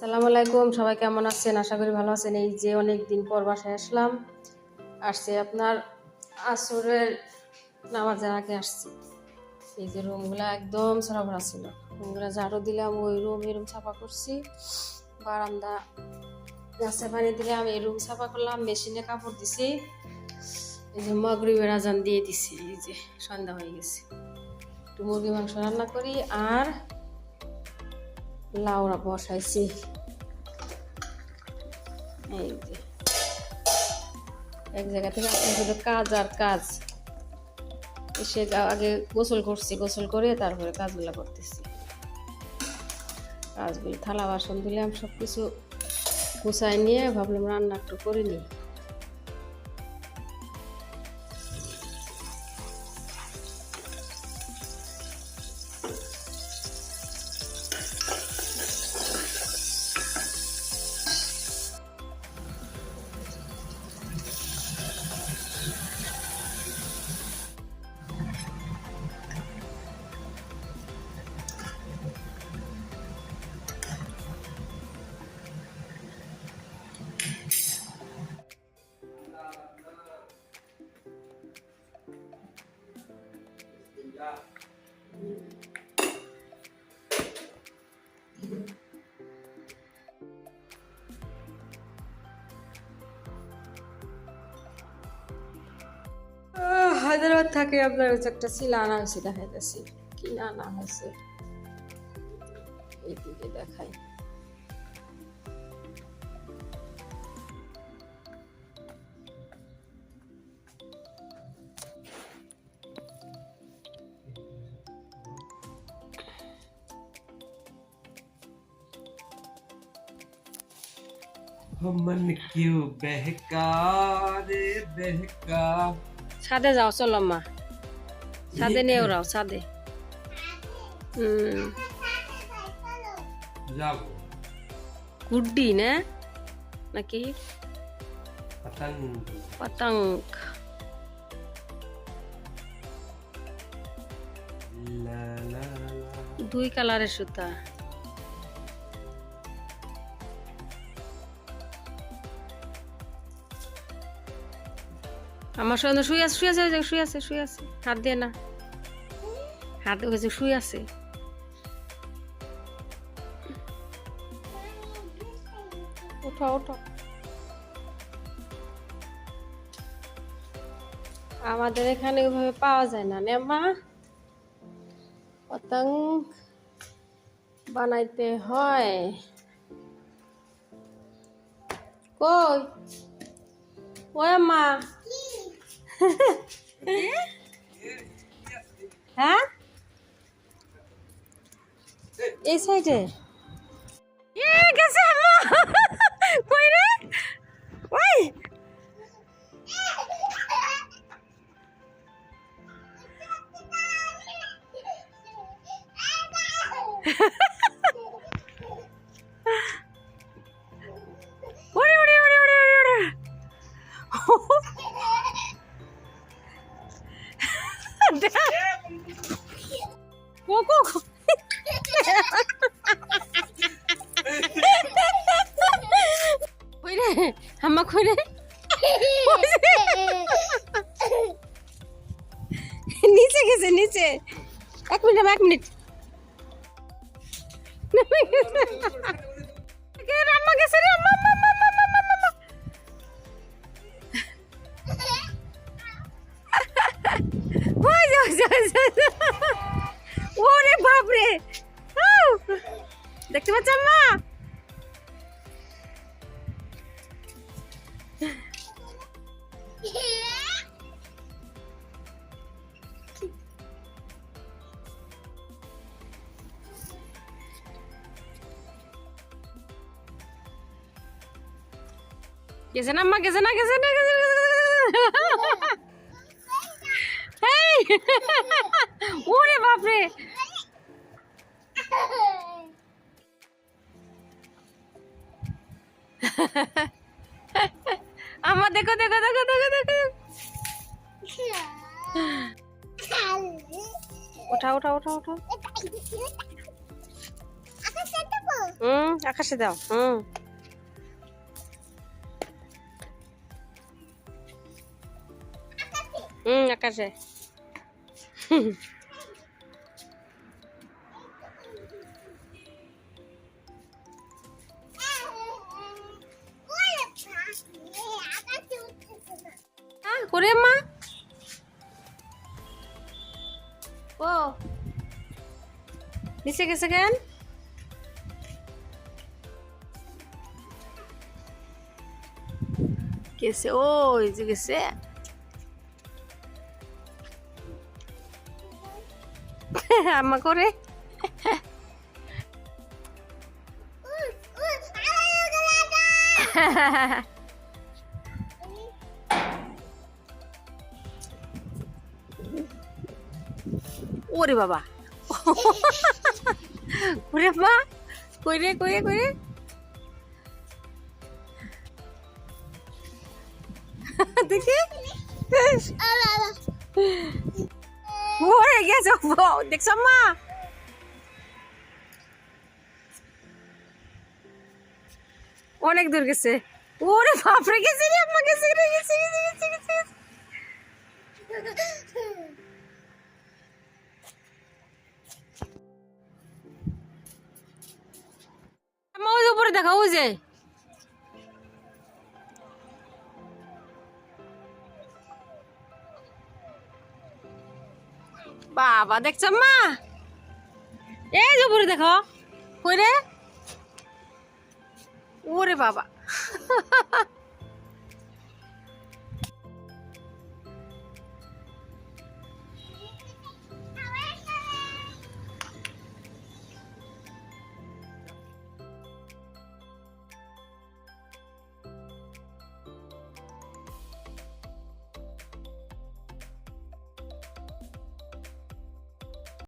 সালাম আলাইকুম, সবাই কেমন আছেন? আশা করি ভালো আছেন। এই যে অনেক দিন পর বাসায় আসলাম, আসছে আপনার আসরের নামাজের আগে আসছি। এই যে রুমগুলো একদম সরাবরা ছিল। রুমগুলো ঝাড়ু দিলাম, ওই রুম, এই সাফা করছি। বারান্দা, গাছে পানি দিলাম, এই রুম সাফা করলাম, মেশিনে কাপড় দিছি। এই যে মগরিবের আজান দিয়ে দিছি, এই যে সন্ধ্যা হয়ে গেছে। একটু মুরগি মাংস রান্না করি আর লাউরা বসাইছি। এই যে। এক জায়গা থেকে আপনার শুধু কাজ আর কাজ। এসে আগে গোসল করছি, গোসল করে তারপরে কাজগুলো করতেছি। কাজগুলো থালা, বাসন দিলাম সব কিছু গুছাই নিয়ে ভাবলাম রান্না একটু করে নিই। হায়দ্রাবাদ থাকে আপনার হচ্ছে একটা শিলা আনা হয়েছে দেখাইতেছি কি না আনা হয়েছে এইদিকে দেখাই मन क्यों बहका रे बहका ছাদে যাও চলো মা ছাদে নিয়ে ওরাও ছাদে হুম যাবো গুড্ডি না নাকি পতঙ্গ পতঙ্গ লা লা লা দুই কালারের সুতা আমার সঙ্গে শুয়ে আছে শুয়ে আছে শুয়ে আছে শুয়ে আছে। হাত দিয়ে না। হাত যে শুয়ে আছে। ওঠো ওঠো আমাদের এখানে ওইভাবে পাওয়া যায় না, নে মা। পতঙ্গ বানাইতে হয়। কই? ওই মা। হ্যাঁ এই সাইডে এ গেছে আম্মা কই রে ওই ওরে কো কো কো। কই রে আম্মা কই রে নিচে গেছে নিচে। এক মিনিট এক মিনিট। কে রে, আম্মা গেছে রে আম্মা আম্মা, আম্মা, আম্মা, দেখতে পাচ্ছ আম্মা? গেছে না আম্মা? গেছে না? গেছে না? গেছে! ওরে বাপরে! ওঠা ওঠা ওঠা ওঠা। হুম আকাশে দাও হুম। হুম আকাশে। করে মা ও নিচে গেছে কেন গেছে ওই যে গেছে আমা করে ওরে বাবা। ওরে মা, কই রে কই রে কই রে? দেখি। ওরে গেছে দেখছ মা? অনেক দূর গেছে। ওরে বাপরে, গেছে রে আম্মা গেছে গেছে গেছে গেছে গেছে। উপরে দেখা, ওই যে। বাবা, দেখছ মা? এই যে উপরে দেখো। কই রে? ওরে বাবা।